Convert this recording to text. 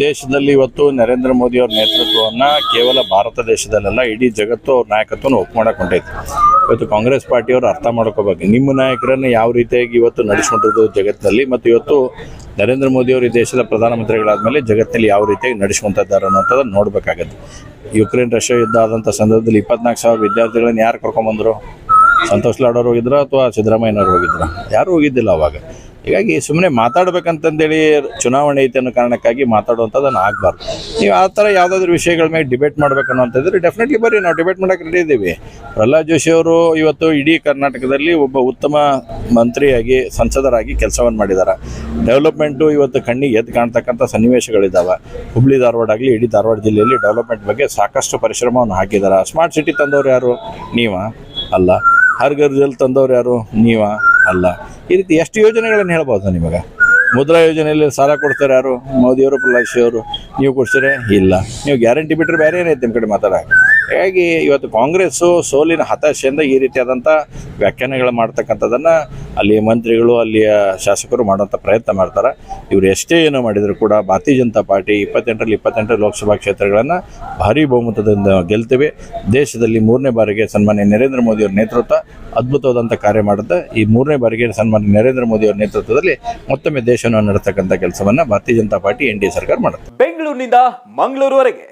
ದೇಶದಲ್ಲಿ ಇವತ್ತು ನರೇಂದ್ರ ಮೋದಿ ಅವ್ರ ನೇತೃತ್ವವನ್ನು ಕೇವಲ ಭಾರತ ದೇಶದಲ್ಲೆಲ್ಲ, ಇಡೀ ಜಗತ್ತು ಅವ್ರ ನಾಯಕತ್ವನ ಒಪ್ಪು ಮಾಡಿಕೊಂಡೈತೆ. ಇವತ್ತು ಕಾಂಗ್ರೆಸ್ ಪಾರ್ಟಿಯವರು ಅರ್ಥ ಮಾಡ್ಕೋಬೇಕು. ನಿಮ್ಮ ನಾಯಕರನ್ನು ಯಾವ ರೀತಿಯಾಗಿ ಇವತ್ತು ನಡೆಸ್ಕೊಂಡಿರೋದು ಜಗತ್ತಿನಲ್ಲಿ, ಮತ್ತು ಇವತ್ತು ನರೇಂದ್ರ ಮೋದಿ ಅವರು ಈ ದೇಶದ ಪ್ರಧಾನಮಂತ್ರಿಗಳಾದಮೇಲೆ ಜಗತ್ತಿನಲ್ಲಿ ಯಾವ ರೀತಿಯಾಗಿ ನಡೆಸ್ಕೊಂತಿದ್ದಾರೆ ನೋಡಬೇಕಾಗತ್ತೆ ನೋಡ್ಬೇಕಾಗತ್ತೆ. ಯುಕ್ರೇನ್, ರಷ್ಯಾ ಯುದ್ಧ ಆದಂಥ ಸಂದರ್ಭದಲ್ಲಿ ಇಪ್ಪತ್ನಾಲ್ಕು ಸಾವಿರ ವಿದ್ಯಾರ್ಥಿಗಳನ್ನ ಯಾರು ಕರ್ಕೊಂಬಂದರು ಸಂತೋಷ್ ಲಾಡೋರು ಹೋಗಿದ್ರ ಅಥವಾ ಸಿದ್ದರಾಮಯ್ಯನವ್ರು ಹೋಗಿದ್ರ? ಯಾರು ಹೋಗಿದ್ದಿಲ್ಲ ಅವಾಗ. ಹೀಗಾಗಿ ಸುಮ್ಮನೆ ಮಾತಾಡ್ಬೇಕಂತಂದೇಳಿ ಚುನಾವಣೆ ಐತೆ ಅನ್ನೋ ಕಾರಣಕ್ಕಾಗಿ ಮಾತಾಡುವಂಥದ್ದನ್ನು ಆಗಬಾರ್ದು. ನೀವು ಆ ಥರ ಯಾವುದಾದ್ರೂ ವಿಷಯಗಳ ಮೇಲೆ ಡಿಬೇಟ್ ಮಾಡ್ಬೇಕನ್ನೋಂಥದ್ರೆ ಡೆಫಿನೆಟ್ಲಿ ಬರ್ರಿ, ನಾವು ಡಿಬೇಟ್ ಮಾಡೋಕ್ಕೆ ರೆಡಿ ಇದ್ದೀವಿ. ಪ್ರಹ್ಲಾದ್ ಜೋಶಿ ಅವರು ಇವತ್ತು ಇಡೀ ಕರ್ನಾಟಕದಲ್ಲಿ ಒಬ್ಬ ಉತ್ತಮ ಮಂತ್ರಿಯಾಗಿ, ಸಂಸದರಾಗಿ ಕೆಲಸವನ್ನು ಮಾಡಿದ್ದಾರೆ ಡೆವಲಪ್ಮೆಂಟು ಇವತ್ತು ಕಣ್ಣಿಗೆ ಎದ್ದು ಕಾಣ್ತಕ್ಕಂಥ ಸನ್ನಿವೇಶಗಳಿದ್ದಾವೆ ಹುಬ್ಳಿ ಧಾರವಾಡ ಆಗಲಿ, ಇಡೀ ಧಾರವಾಡ ಜಿಲ್ಲೆಯಲ್ಲಿ ಡೆವಲಪ್ಮೆಂಟ್ ಬಗ್ಗೆ ಸಾಕಷ್ಟು ಪರಿಶ್ರಮವನ್ನು ಹಾಕಿದ್ದಾರೆ ಸ್ಮಾರ್ಟ್ ಸಿಟಿ ತಂದವರು ಯಾರು? ನೀವ? ಅಲ್ಲ. ಹರ್ಗರ್ಜಲ್ ತಂದವರು ಜಲ್ ತಂದವ್ರು ಯಾರು? ನೀವ? ಅಲ್ಲ. ಈ ರೀತಿ ಎಷ್ಟು ಯೋಜನೆಗಳನ್ನು ಹೇಳ್ಬೋದು ನಿಮಗೆ? ಮುದ್ರಾ ಯೋಜನೆಯಲ್ಲಿ ಸಾಲ ಕೊಡ್ತಾರೆ ಯಾರು? ಮೋದಿಯವರು ಪ್ರಲಾಶಿಯವರು ನೀವು ಕೊಡ್ತೀರಾ ಇಲ್ಲ. ನೀವು ಗ್ಯಾರಂಟಿ ಬಿಟ್ಟರೆ ಬೇರೆ ಏನೈತೆ ನಿಮ್ಮ ಕಡೆ ಮಾತಾಡೋಕೆ ಹಾಗಾಗಿ ಇವತ್ತು ಕಾಂಗ್ರೆಸ್ಸು ಸೋಲಿನ ಹತಾಶೆಯಿಂದ ಈ ರೀತಿಯಾದಂಥ ವ್ಯಾಖ್ಯಾನಗಳು ಮಾಡ್ತಕ್ಕಂಥದ್ದನ್ನು ಅಲ್ಲಿ ಮಂತ್ರಿಗಳು, ಅಲ್ಲಿಯ ಶಾಸಕರು ಮಾಡುವಂಥ ಪ್ರಯತ್ನ ಮಾಡ್ತಾರೆ. ಇವರು ಎಷ್ಟೇ ಏನು ಮಾಡಿದರೂ ಕೂಡ ಭಾರತೀಯ ಜನತಾ ಪಾರ್ಟಿ ಇಪ್ಪತ್ತೆಂಟರಲ್ಲಿ ಇಪ್ಪತ್ತೆಂಟು ಲೋಕಸಭಾ ಕ್ಷೇತ್ರಗಳನ್ನು ಭಾರಿ ಬಹುಮತದಿಂದ ಗೆಲ್ತೇವೆ. ದೇಶದಲ್ಲಿ ಮೂರನೇ ಬಾರಿಗೆ ಸನ್ಮಾನ್ಯ ನರೇಂದ್ರ ಮೋದಿ ಅವರ ನೇತೃತ್ವ ಅದ್ಭುತವಾದಂಥ ಕಾರ್ಯ ಮಾಡುತ್ತೆ. ಈ ಮೂರನೇ ಬಾರಿಗೆ ಸನ್ಮಾನ್ಯ ನರೇಂದ್ರ ಮೋದಿ ಅವರ ನೇತೃತ್ವದಲ್ಲಿ ಮತ್ತೊಮ್ಮೆ ದೇಶವನ್ನು ನಡೆಸ್ತಕ್ಕಂಥ ಕೆಲಸವನ್ನು ಭಾರತೀಯ ಜನತಾ ಪಾರ್ಟಿ ಎನ್ ಸರ್ಕಾರ ಮಾಡುತ್ತೆ. ಬೆಂಗಳೂರಿನಿಂದ ಮಂಗಳೂರುವರೆಗೆ